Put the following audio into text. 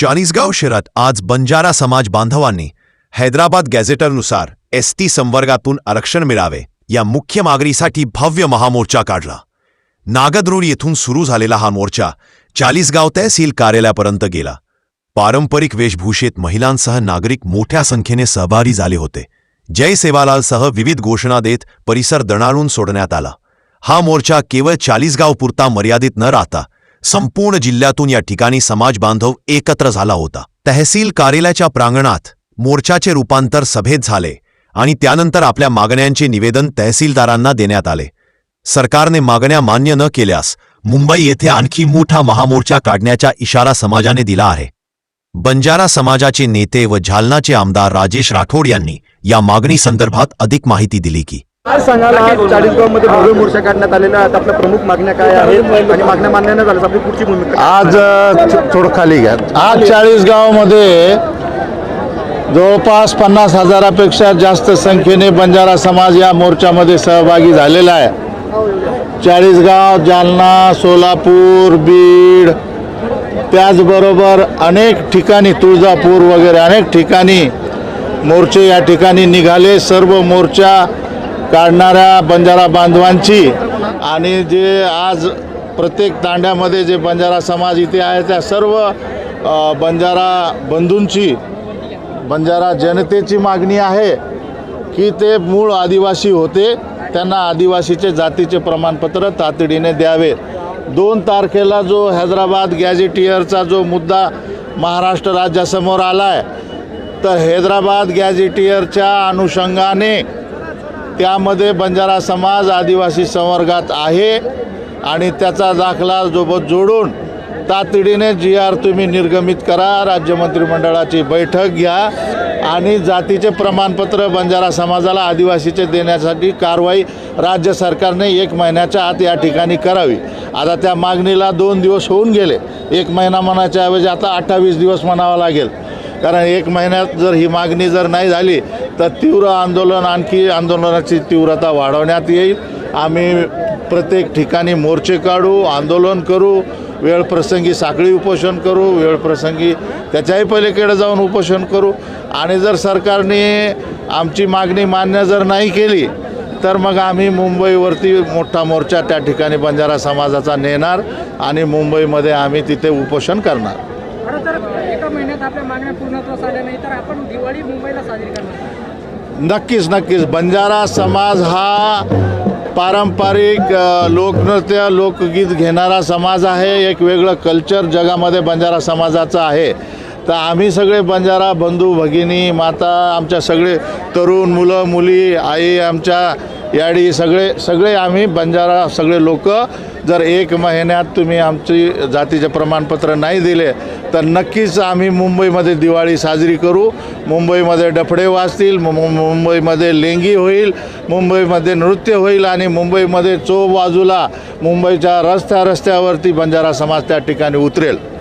चाळीसगाव शहरात आज बंजारा समाज बांधवांनी हैदराबाद गॅझेटरनुसार एस टी संवर्गातून आरक्षण मिळावे या मुख्य मागणीसाठी भव्य महामोर्चा काढला. नागदरोड येथून सुरू झालेला हा मोर्चा चाळीसगाव तहसील कार्यालयापर्यंत गेला. पारंपरिक वेशभूषेत महिलांसह नागरिक मोठ्या संख्येने सहभागी झाले होते. जय सेवालालसह विविध घोषणा देत परिसर दणाळून सोडण्यात आला. हा मोर्चा केवळ चाळीसगावपुरता मर्यादित न राहता संपूर्ण जिल्ह्यातून या ठिकाणी समाज बांधव एकत्र झाला होता. तहसील कार्यालयाच्या प्रांगणात मोर्चाचे रूपांतर सभेत झाले आणि त्यानंतर आपल्या मागण्यांचे निवेदन तहसीलदारांना देण्यात आले. सरकारने मागण्या मान्य न केल्यास मुंबई येथे आणखी मोठा महामोर्चा काढण्याचा इशारा समाजाने दिला आहे. बंजारा समाजाचे नेते व जालनाचे आमदार राजेश राठोड यांनी या मागणी संदर्भात अधिक माहिती दिली की काय सांगाल? आज चाळीसगावमध्ये भव्य मोर्चा काढण्यात आलेला आहे. आपल्या प्रमुख मागण्या काय आहेत? आणि मागण्या मान्य न झाल्यास आपली पुढची भूमिका आज अ, थो- थोडं खाली घ्या. आज चाळीसगावमध्ये जवळपास पन्नास हजारापेक्षा जास्त संख्येने बंजारा समाज या मोर्चामध्ये सहभागी झालेला आहे. चाळीसगाव जालना सोलापूर बीड त्याचबरोबर अनेक ठिकाणी तुळजापूर वगैरे अनेक ठिकाणी मोर्चे या ठिकाणी निघाले. सर्व मोर्चा काढणाऱ्या बंजारा बांधवांची आणि जे आज प्रत्येक तांड्यामध्ये जे बंजारा समाज इथे आहे त्या सर्व बंजारा बंधूंची बंजारा जनतेची मागणी आहे की ते मूळ आदिवासी होते त्यांना आदिवासीचे जातीचे प्रमाणपत्र तातडीने द्यावे. दोन तारखेला जो हैदराबाद गॅझेटियरचा जो मुद्दा महाराष्ट्र राज्यासमोर आला आहे तर हैदराबाद गॅझेटियरच्या अनुषंगाने त्यामध्ये बंजारा समाज आदिवासी संवर्गात आहे आणि त्याचा दाखला सोबत जोडून तातडीने जी आर तुम्ही निर्गमित करा राज्य मंत्रिमंडळाची बैठक घ्या आणि जातीचे प्रमाणपत्र बंजारा समाजाला आदिवासीचे देण्यासाठी कारवाई राज्य सरकारने एक महिन्याच्या आत या ठिकाणी करावी. आता त्या मागणीला दोन दिवस होऊन गेले. एक महिना म्हणायच्या ऐवजी आता अठ्ठावीस दिवस म्हणावं लागेल. कारण एक महिन्यात जर ही मागणी जर नाही झाली तर तीव्र आंदोलन आणखी आंदोलनाची तीव्रता वाढवण्यात येईल. आम्ही प्रत्येक ठिकाणी मोर्चे काढू आंदोलन करू वेळ प्रसंगी साखळी उपोषण करू वेळप्रसंगी त्याच्याही पलीकडे जाऊन उपोषण करू. आणि जर सरकारने आमची मागणी मान्य जर नाही केली तर मग आम्ही मुंबईवरती मोठा मोर्चा त्या ठिकाणी बंजारा समाजाचा नेणार आणि मुंबईमध्ये आम्ही तिथे उपोषण करणार. खरं तर एका महिन्यात आपल्या मागण्या पूर्णत्वास आल्या नाही तर आपण दिवाळी मुंबईला साजरी करणार. नक्कीच नक्कीच. बंजारा समाज हा पारंपरिक लोकनृत्य लोकगीत घेणारा समाज आहे. एक वेगळं कल्चर जगामध्ये बंजारा समाजाचं आहे. तर आम्ही सगळे बंजारा बंधू भगिनी माता आमच्या सगळे तरुण मुलं मुली आई आमच्या याडी सगळे सगळे आम्ही बंजारा सगळे लोक जर एक महिन्यात तुम्ही आमची जातीचे प्रमाणपत्र नाही दिले तर नक्कीच आम्ही मुंबईमध्ये दिवाळी साजरी करू. मुंबईमध्ये डफडे वाजतील मु- मु- मुंबईमध्ये लेंगी होईल मुंबईमध्ये नृत्य होईल आणि मुंबईमध्ये चोप बाजूला मुंबईच्या रस्त्या रस्त्यावरती बंजारा समाज त्या ठिकाणी उतरेल.